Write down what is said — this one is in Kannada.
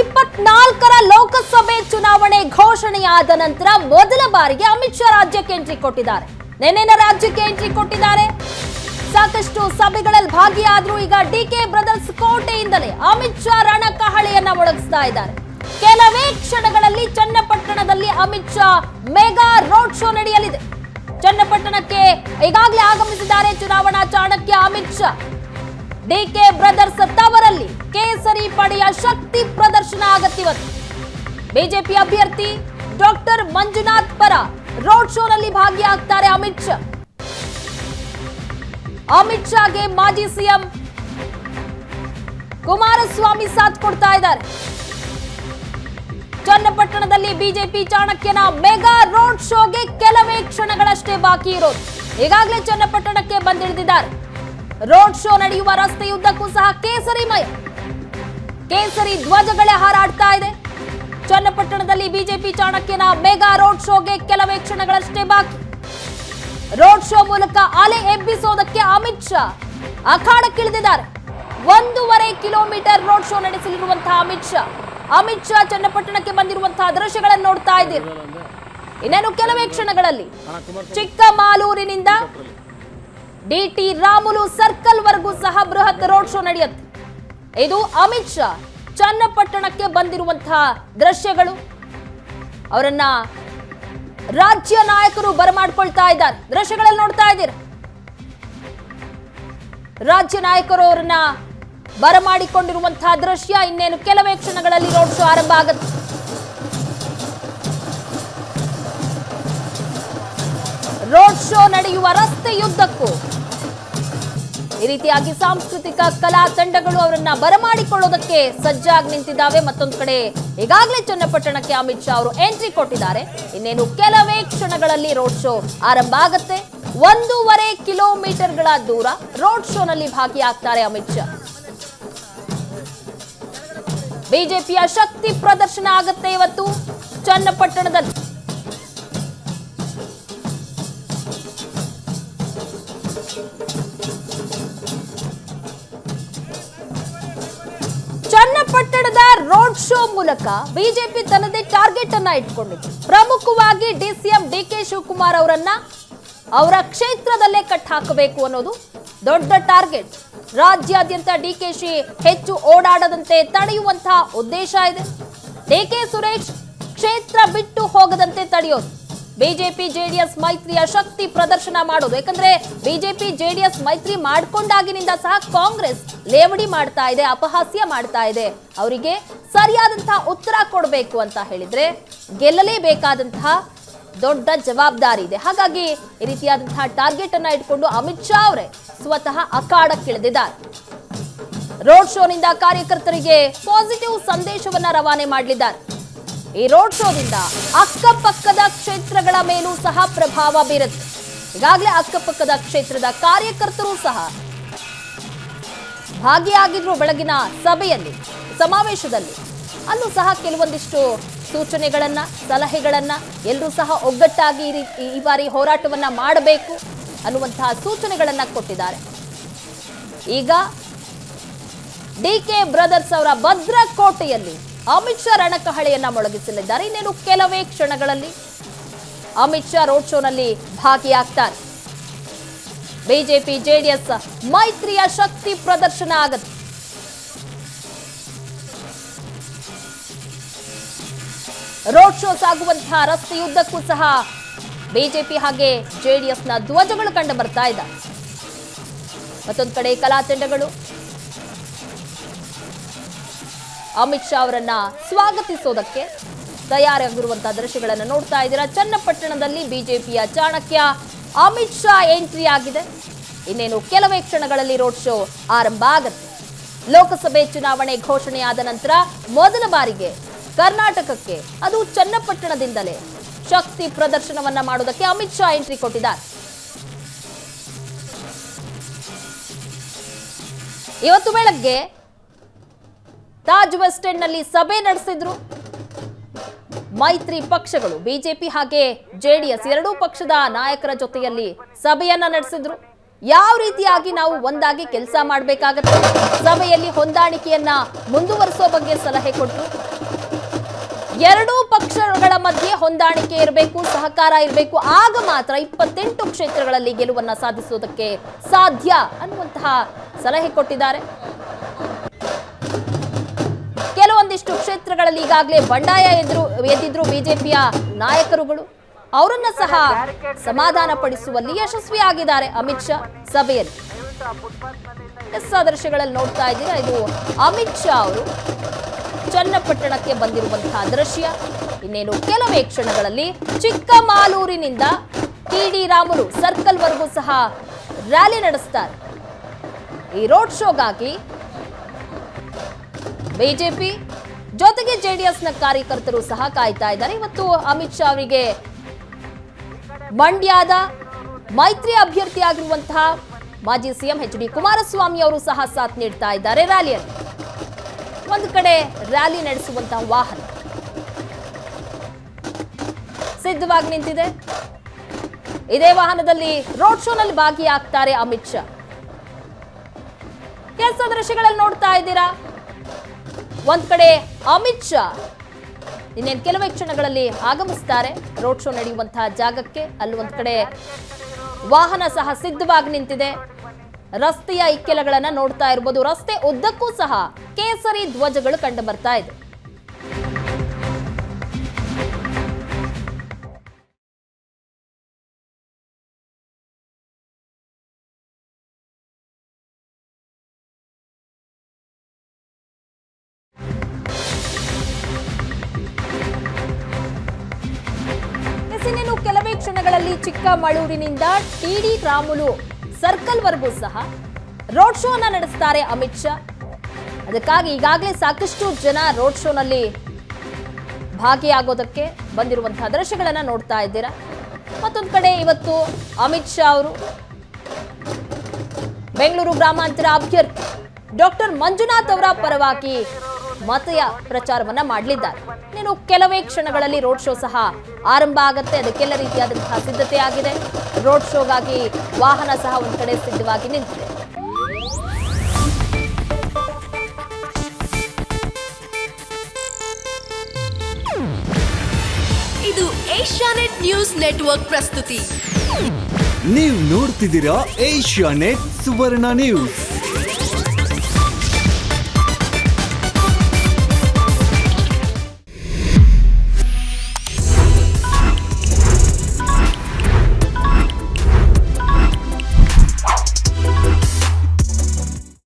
ಇಪ್ಪತ್ನಾಲ್ಕರ ಲೋಕಸಭೆ ಚುನಾವಣೆ ಘೋಷಣೆಯಾದ ನಂತರ ಮೊದಲ ಬಾರಿಗೆ ಅಮಿತ್ ಶಾ ರಾಜ್ಯಕ್ಕೆ ಎಂಟ್ರಿ ಕೊಟ್ಟಿದ್ದಾರೆ. ನೆನ್ನೆನ ರಾಜ್ಯಕ್ಕೆ ಎಂಟ್ರಿ ಕೊಟ್ಟಿದ್ದಾರೆ. ಸಾಕಷ್ಟು ಸಭೆಗಳಲ್ಲಿ ಭಾಗಿಯಾದ್ರು ಈಗ ಡಿ ಕೆ ಬ್ರದರ್ಸ್ ಕೋಟೆಯಿಂದಲೇ ಅಮಿತ್ ಶಾ ರಣಕಹಳೆಯನ್ನ ಒಳಗಿಸ್ತಾ ಇದ್ದಾರೆ. ಕೆಲವೇ ಕ್ಷಣಗಳಲ್ಲಿ ಚನ್ನಪಟ್ಟಣದಲ್ಲಿ Amit Shah mega road show ನಡೆಯಲಿದೆ. ಚನ್ನಪಟ್ಟಣಕ್ಕೆ ಈಗಾಗಲೇ ಆಗಮಿಸಿದ್ದಾರೆ ಚುನಾವಣಾ Chanakya Amit Shah. D K brothers ತವರಲ್ಲಿ ಕೇಸರಿ ಪಡೆಯ ಶಕ್ತಿ ಪ್ರದರ್ಶನ ಆಗತ್ತಿವತ್ತು ಬಿಜೆಪಿ ಅಭ್ಯರ್ಥಿ ಡಾಕ್ಟರ್ ಮಂಜುನಾಥ್ ಪರ ರೋಡ್ ಶೋನಲ್ಲಿ ಭಾಗಿಯಾಗ್ತಾರೆ ಅಮಿತ್ ಶಾ. ಅಮಿತ್ ಶಾಗೆ ಮಾಜಿ ಸಿಎಂ ಕುಮಾರಸ್ವಾಮಿ ಸಾಥ್ ಕೊಡ್ತಾ ಇದ್ದಾರೆ. ಚನ್ನಪಟ್ಟಣದಲ್ಲಿ ಬಿಜೆಪಿ ಚಾಣಕ್ಯನ ಮೆಗಾ ರೋಡ್ ಶೋಗೆ ಕೆಲವೇ ಕ್ಷಣಗಳಷ್ಟೇ ಬಾಕಿ ಇರೋದು. ಈಗಾಗಲೇ ಚನ್ನಪಟ್ಟಣಕ್ಕೆ ಬಂದಿಳಿದಿದ್ದಾರೆ. ರೋಡ್ ಶೋ ನಡೆಯುವ ರಸ್ತೆಯುದ್ದಕ್ಕೂ ಸಹ ಕೇಸರಿಮಯ. ಕೇಸರಿ ಧ್ವಜಗಳೇ ಹಾರಾಡ್ತಾ ಇದೆ. ಚನ್ನಪಟ್ಟಣದಲ್ಲಿ ಬಿಜೆಪಿ ಚಾಣಕ್ಯನ ಮೆಗಾ ರೋಡ್ ಶೋಗೆ ಕೆಲವೇ ಕ್ಷಣಗಳಷ್ಟೇ ಬಾಕಿ. ರೋಡ್ ಶೋ ಮೂಲಕ ಅಲೆ ಎಬ್ಬಿಸೋದಕ್ಕೆ ಅಮಿತ್ ಶಾ ಅಖಾಡಕ್ಕಿಳಿದಿದ್ದಾರೆ. ಒಂದೂವರೆ ಕಿಲೋಮೀಟರ್ ರೋಡ್ ಶೋ ನಡೆಸಲಿರುವಂತಹ ಅಮಿತ್ ಶಾ. ಅಮಿತ್ ಶಾ ಚನ್ನಪಟ್ಟಣಕ್ಕೆ ಬಂದಿರುವಂತಹ ದೃಶ್ಯಗಳನ್ನು ನೋಡ್ತಾ ಇದ್ದೀರಿ. ಇನ್ನೇನು ಕೆಲವೇ ಕ್ಷಣಗಳಲ್ಲಿ. ಚಿಕ್ಕಮಾಲೂರಿನಿಂದ ಡಿಟಿ ರಾಮುಲು ಸರ್ಕಲ್ ವರೆಗೂ ಸಹ ಬೃಹತ್ ರೋಡ್ ಶೋ ನಡೆಯುತ್ತೆ. ಇದು ಅಮಿತ್ ಶಾ, ಚನ್ನಪಟ್ಟಣಕ್ಕೆ ಬಂದಿರುವಂತಹ ದೃಶ್ಯಗಳು. ಅವರನ್ನ ರಾಜ್ಯ ನಾಯಕರು ಬರಮಾಡ್ಕೊಳ್ತಾ ಇದ್ದಾರೆ. ದೃಶ್ಯಗಳಲ್ಲಿ ನೋಡ್ತಾ ಇದ್ದೀರಿ? ರಾಜ್ಯ ನಾಯಕರು ಅವರನ್ನ ಬರಮಾಡಿಕೊಂಡಿರುವಂತಹ ದೃಶ್ಯ ಇನ್ನೇನು? ಕೆಲವೇ ಕ್ಷಣಗಳಲ್ಲಿ ರೋಡ್ ಶೋ ಆರಂಭ ಆಗುತ್ತೆ. ರೋಡ್ ಶೋ ನಡೆಯುವ ರಸ್ತೆಯುದ್ದಕ್ಕೂ ಈ ರೀತಿಯಾಗಿ ಸಾಂಸ್ಕೃತಿಕ ಕಲಾ ತಂಡಗಳು ಅವರನ್ನ ಬರಮಾಡಿಕೊಳ್ಳೋದಕ್ಕೆ ಸಜ್ಜಾಗಿ ನಿಂತಿದ್ದಾವೆ. ಮತ್ತೊಂದು ಕಡೆ ಈಗಾಗಲೇ ಚನ್ನಪಟ್ಟಣಕ್ಕೆ ಅಮಿತ್ ಶಾ ಅವರು ಎಂಟ್ರಿ ಕೊಟ್ಟಿದ್ದಾರೆ. ಇನ್ನೇನು ಕೆಲವೇ ಕ್ಷಣಗಳಲ್ಲಿ ರೋಡ್ ಶೋ ಆರಂಭ ಆಗುತ್ತೆ. ಒಂದೂವರೆ ಕಿಲೋಮೀಟರ್ಗಳ ದೂರ ರೋಡ್ ಶೋನಲ್ಲಿ ಭಾಗಿಯಾಗ್ತಾರೆ ಅಮಿತ್ ಶಾ. ಬಿಜೆಪಿಯ ಶಕ್ತಿ ಪ್ರದರ್ಶನ ಆಗುತ್ತೆ ಇವತ್ತು. ಚನ್ನಪಟ್ಟಣದಲ್ಲಿ ಚನ್ನಪಟ್ಟಣದ ರೋಡ್ ಶೋ ಮೂಲಕ ಬಿಜೆಪಿ ತನ್ನದೇ ಟಾರ್ಗೆಟ್ ಅನ್ನ ಇಟ್ಕೊಂಡಿತ್ತು. ಪ್ರಮುಖವಾಗಿ ಡಿಸಿಎಂ ಡಿ ಕೆ ಶಿವಕುಮಾರ್ ಅವರನ್ನ ಅವರ ಕ್ಷೇತ್ರದಲ್ಲೇ ಕಟ್ ಹಾಕಬೇಕು ಅನ್ನೋದು ದೊಡ್ಡ ಟಾರ್ಗೆಟ್. ರಾಜ್ಯಾದ್ಯಂತ ಡಿ ಕೆ ಶಿ ಹೆಚ್ಚು ಓಡಾಡದಂತೆ ತಡೆಯುವಂತಹ ಉದ್ದೇಶ ಇದೆ. ಡಿ ಕೆ ಸುರೇಶ್ ಕ್ಷೇತ್ರ ಬಿಟ್ಟು ಹೋಗದಂತೆ ತಡೆಯೋದು. ಬಿಜೆಪಿ ಜೆಡಿಎಸ್ ಮೈತ್ರಿಯ ಶಕ್ತಿ ಪ್ರದರ್ಶನ ಮಾಡೋದು. ಯಾಕಂದ್ರೆ ಬಿಜೆಪಿ ಜೆಡಿಎಸ್ ಮೈತ್ರಿ ಮಾಡ್ಕೊಂಡಾಗಿನಿಂದ ಸಹ ಕಾಂಗ್ರೆಸ್ ಲೇವಡಿ ಮಾಡ್ತಾ ಇದೆ, ಅಪಹಾಸ್ಯ ಮಾಡ್ತಾ ಇದೆ. ಅವರಿಗೆ ಸರಿಯಾದಂತಹ ಉತ್ತರ ಕೊಡಬೇಕು ಅಂತ ಹೇಳಿದ್ರೆ ಗೆಲ್ಲಲೇಬೇಕಾದಂತಹ ದೊಡ್ಡ ಜವಾಬ್ದಾರಿ ಇದೆ. ಹಾಗಾಗಿ ಈ ರೀತಿಯಾದಂತಹ ಟಾರ್ಗೆಟ್ ಅನ್ನ ಇಟ್ಕೊಂಡು ಅಮಿತ್ ಶಾ ಅವರೇ ಸ್ವತಃ ಅಖಾಡಕ್ಕಿಳಿದಿದ್ದಾರೆ ರೋಡ್ ಶೋನಿಂದ ಕಾರ್ಯಕರ್ತರಿಗೆ ಪಾಸಿಟಿವ್ ಸಂದೇಶವನ್ನ ರವಾನೆ ಮಾಡಲಿದ್ದಾರೆ. ಈ ರೋಡ್ ಶೋದಿಂದ ಅಕ್ಕಪಕ್ಕದ ಕ್ಷೇತ್ರಗಳ ಮೇಲೂ ಸಹ ಪ್ರಭಾವ ಬೀರುತ್ತೆ. ಈಗಾಗಲೇ ಅಕ್ಕಪಕ್ಕದ ಕ್ಷೇತ್ರದ ಕಾರ್ಯಕರ್ತರು ಸಹ ಭಾಗಿಯಾಗಿದ್ರು ಬೆಳಗಿನ ಸಭೆಯಲ್ಲಿ, ಸಮಾವೇಶದಲ್ಲಿ. ಅಲ್ಲೂ ಸಹ ಕೆಲವೊಂದಿಷ್ಟು ಸೂಚನೆಗಳನ್ನ, ಸಲಹೆಗಳನ್ನ ಎಲ್ಲರೂ ಸಹ ಒಗ್ಗಟ್ಟಾಗಿ ಈ ಬಾರಿ ಹೋರಾಟವನ್ನ ಮಾಡಬೇಕು ಅನ್ನುವಂತಹ ಸೂಚನೆಗಳನ್ನ ಕೊಟ್ಟಿದ್ದಾರೆ. ಈಗ ಡಿ ಕೆ ಬ್ರದರ್ಸ್ ಅವರ ಭದ್ರಕೋಟೆಯಲ್ಲಿ ಅಮಿತ್ ಶಾ ರಣಕಹಳೆಯನ್ನ ಮೊಳಗಿಸಲಿದ್ದಾರೆ. ಇನ್ನೇನು ಕೆಲವೇ ಕ್ಷಣಗಳಲ್ಲಿ ಅಮಿತ್ ಶಾ ರೋಡ್ ಶೋನಲ್ಲಿ ಭಾಗಿಯಾಗ್ತಾರೆ. ಬಿಜೆಪಿ, ಜೆಡಿಎಸ್ ಮೈತ್ರಿಯ ಶಕ್ತಿ ಪ್ರದರ್ಶನ ಆಗುತ್ತೆ ರೋಡ್ ಶೋ ಸಾಗುವಂತಹ ರಸ್ತೆಯುದ್ದಕ್ಕೂ ಸಹ ಬಿಜೆಪಿ ಹಾಗೆ ಜೆಡಿಎಸ್ನ ಧ್ವಜಗಳು ಕಂಡು ಬರ್ತಾ ಇದ್ದಾವೆ. ಮತ್ತೊಂದು ಕಡೆ ಕಲಾ ಅಮಿತ್ ಶಾ ಅವರನ್ನ ಸ್ವಾಗತಿಸೋದಕ್ಕೆ ತಯಾರಾಗಿರುವಂತಹ ದೃಶ್ಯಗಳನ್ನು ನೋಡ್ತಾ ಇದ್ದೀರಾ. ಚನ್ನಪಟ್ಟಣದಲ್ಲಿ ಬಿಜೆಪಿಯ ಚಾಣಕ್ಯ ಅಮಿತ್ ಶಾ ಎಂಟ್ರಿ ಆಗಿದೆ. ಇನ್ನೇನು ಕೆಲವೇ ಕ್ಷಣಗಳಲ್ಲಿ ರೋಡ್ ಶೋ ಆರಂಭ ಆಗುತ್ತೆ. ಲೋಕಸಭೆ ಚುನಾವಣೆ ಘೋಷಣೆಯಾದ ನಂತರ ಮೊದಲ ಬಾರಿಗೆ ಕರ್ನಾಟಕಕ್ಕೆ, ಅದು ಚನ್ನಪಟ್ಟಣದಿಂದಲೇ ಶಕ್ತಿ ಪ್ರದರ್ಶನವನ್ನ ಮಾಡೋದಕ್ಕೆ ಅಮಿತ್ ಶಾ ಎಂಟ್ರಿ ಕೊಟ್ಟಿದ್ದಾರೆ. ಇವತ್ತು ಬೆಳಗ್ಗೆ ತಾಜ್ ವೆಸ್ಟ್ ಎಂಡ್ನಲ್ಲಿ ಸಭೆ ನಡೆಸಿದ್ರು. ಮೈತ್ರಿ ಪಕ್ಷಗಳು, ಬಿಜೆಪಿ ಹಾಗೆ ಜೆಡಿಎಸ್ ಎರಡೂ ಪಕ್ಷದ ನಾಯಕರ ಜೊತೆಯಲ್ಲಿ ಸಭೆಯನ್ನ ನಡೆಸಿದ್ರು. ಯಾವ ರೀತಿಯಾಗಿ ನಾವು ಒಂದಾಗಿ ಕೆಲಸ ಮಾಡಬೇಕಾಗತ್ತೆ? ಸಭೆಯಲ್ಲಿ ಹೊಂದಾಣಿಕೆಯನ್ನ ಮುಂದುವರಿಸೋ ಬಗ್ಗೆ ಸಲಹೆ ಕೊಟ್ಟರು ಎರಡೂ ಪಕ್ಷಗಳ ಮಧ್ಯೆ ಹೊಂದಾಣಿಕೆ ಇರಬೇಕು, ಸಹಕಾರ ಇರಬೇಕು, ಆಗ ಮಾತ್ರ ಇಪ್ಪತ್ತೆಂಟು ಕ್ಷೇತ್ರಗಳಲ್ಲಿ ಗೆಲುವನ್ನ ಸಾಧಿಸುವುದಕ್ಕೆ ಸಾಧ್ಯ ಅನ್ನುವಂತಹ ಸಲಹೆ ಕೊಟ್ಟಿದ್ದಾರೆ. ಕ್ಷೇತ್ರಗಳಲ್ಲಿ ಈಗಾಗಲೇ ಬಂಡಾಯ ಎದುರು, ಎದ್ದಿದ್ರು ಬಿಜೆಪಿಯ ನಾಯಕರುಗಳು. ಅವರನ್ನ ಸಹ ಸಮಾಧಾನ ಪಡಿಸುವಲ್ಲಿ ಯಶಸ್ವಿಯಾಗಿದ್ದಾರೆ ಅಮಿತ್ ಶಾ ಸಭೆಯಲ್ಲಿ. ಎಸ್ ದೃಶ್ಯಗಳಲ್ಲಿ ನೋಡ್ತಾ ಇದ್ದೀರಾ, ಇದು ಅಮಿತ್ ಶಾ ಅವರು ಚನ್ನಪಟ್ಟಣಕ್ಕೆ ಬಂದಿರುವಂತಹ ದೃಶ್ಯ. ಇನ್ನೇನು, ಕೆಲವೇ ಕ್ಷಣಗಳಲ್ಲಿ ಚಿಕ್ಕಮಾಲೂರಿನಿಂದ ಟಿ ಡಿ ರಾಮುಲು ಸರ್ಕಲ್ ವರೆಗೂ ಸಹ ರ್ಯಾಲಿ ನಡೆಸ್ತಾರೆ. ಈ ರೋಡ್ ಶೋಗಾಗಿ ಬಿಜೆಪಿ ಜೊತೆಗೆ ಜೆಡಿಎಸ್ನ ಕಾರ್ಯಕರ್ತರು ಸಹ ಕಾಯ್ತಾ ಇದ್ದಾರೆ. ಇವತ್ತು ಅಮಿತ್ ಶಾ ಅವರಿಗೆ ಮಂಡ್ಯದ ಮೈತ್ರಿ ಅಭ್ಯರ್ಥಿಯಾಗಿರುವಂತಹ ಮಾಜಿ ಸಿಎಂ ಎಚ್ ಡಿ ಕುಮಾರಸ್ವಾಮಿ ಅವರು ಸಹ ಸಾಥ್ ನೀಡ್ತಾ ಇದ್ದಾರೆ. ರ್ಯಾಲಿಯಲ್ಲಿ ಒಂದು ಕಡೆ ರ್ಯಾಲಿ ನಡೆಸುವಂತಹ ವಾಹನ ಸಿದ್ಧವಾಗಿ ನಿಂತಿದೆ. ಇದೇ ವಾಹನದಲ್ಲಿ ರೋಡ್ ಶೋನಲ್ಲಿ ಭಾಗಿಯಾಗ್ತಾರೆ ಅಮಿತ್ ಶಾ. ಕೆಲಸ ದೃಶ್ಯಗಳಲ್ಲಿ ನೋಡ್ತಾ ಇದ್ದೀರಾ? ಒಂದ್ ಕಡೆ ಅಮಿತ್ ಶಾ ಇನ್ನೇನು ಕೆಲವೇ ಕ್ಷಣಗಳಲ್ಲಿ ಆಗಮಿಸ್ತಾರೆ. ರೋಡ್ ಶೋ ನಡೆಯುವಂತಹ ಜಾಗಕ್ಕೆ ಅಲ್ಲಿ ಒಂದ್ ಕಡೆ ವಾಹನ ಸಹ ಸಿದ್ಧವಾಗಿ ನಿಂತಿದೆ. ರಸ್ತೆಯ ಇಕ್ಕೆಲಗಳನ್ನ ನೋಡ್ತಾ ಇರ್ಬೋದು. ರಸ್ತೆ ಉದ್ದಕ್ಕೂ ಸಹ ಕೇಸರಿ ಧ್ವಜಗಳು ಕಂಡು ಬರ್ತಾ ಇದೆ. ಕ್ಷಣಗಳಲ್ಲಿ ಚಿಕ್ಕಮಗಳೂರಿನಿಂದ ಟಿಡಿ ರಾಮುಲು ಸರ್ಕಲ್ ವರೆಗೂ ಸಹ ರೋಡ್ ಶೋನ ನಡೆಸ್ತಾರೆ ಅಮಿತ್ ಶಾ. ಅದಕ್ಕಾಗಿ ಈಗಾಗಲೇ ಸಾಕಷ್ಟು ಜನ ರೋಡ್ ಶೋನಲ್ಲಿ ಭಾಗಿಯಾಗೋದಕ್ಕೆ ಬಂದಿರುವಂತಹ ದೃಶ್ಯಗಳನ್ನ ನೋಡ್ತಾ ಇದ್ದೀರಾ. ಮತ್ತೊಂದು ಕಡೆ ಇವತ್ತು ಅಮಿತ್ ಶಾ ಅವರು ಬೆಂಗಳೂರು ಗ್ರಾಮಾಂತರ ಅಭ್ಯರ್ಥಿ ಡಾಕ್ಟರ್ ಮಂಜುನಾಥ್ ಅವರ ಪರವಾಗಿ ಮತಯ ಪ್ರಚಾರವನ್ನ ಮಾಡಲಿದ್ದಾರೆ. ನೀನು ಕೆಲವೇ ಕ್ಷಣಗಳಲ್ಲಿ ರೋಡ್ ಶೋ ಸಹ ಆರಂಭ ಆಗುತ್ತೆ. ಅದಕ್ಕೆಲ್ಲ ರೀತಿಯಾದಂತಹ ಸಿದ್ಧತೆ ಆಗಿದೆ. ರೋಡ್ ಶೋಗಾಗಿ ವಾಹನ ಸಹ ಒಂದು ಕಡೆ ಸಿದ್ಧವಾಗಿ ನಿಂತಿದೆ. ಇದು ಏಷ್ಯಾನೆಟ್ ನ್ಯೂಸ್ ನೆಟ್ವರ್ಕ್ ಪ್ರಸ್ತುತಿ. ನೀವು ನೋಡ್ತಿದ್ದೀರಾ ಏಷ್ಯಾ ನೆಟ್ ಸುವರ್ಣ ನ್ಯೂಸ್.